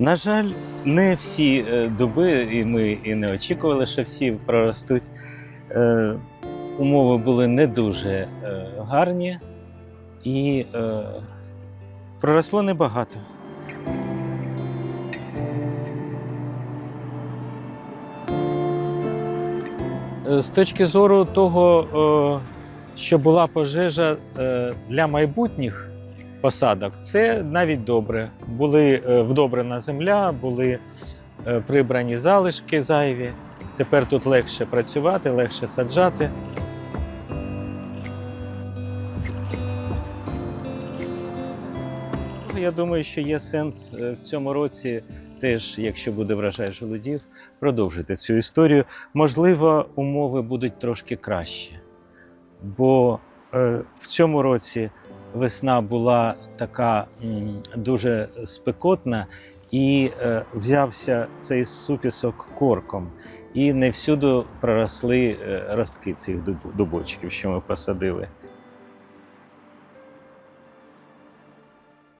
На жаль, не всі е, дуби, і ми і не очікували, що всі проростуть. Е, Умови були не дуже е, гарні і проросло небагато. З точки зору того, що була пожежа для майбутніх посадок, це навіть добре. Були е, вдобрена земля, були е, прибрані залишки зайві. Тепер тут легше працювати, легше саджати. Я думаю, що є сенс е, в цьому році, теж, якщо буде врожай желудів, продовжити цю історію. Можливо, умови будуть трошки кращі, бо в цьому році весна була така дуже спекотна, і е, взявся цей супісок корком. І не всюди проросли е, ростки цих дубочків, що ми посадили.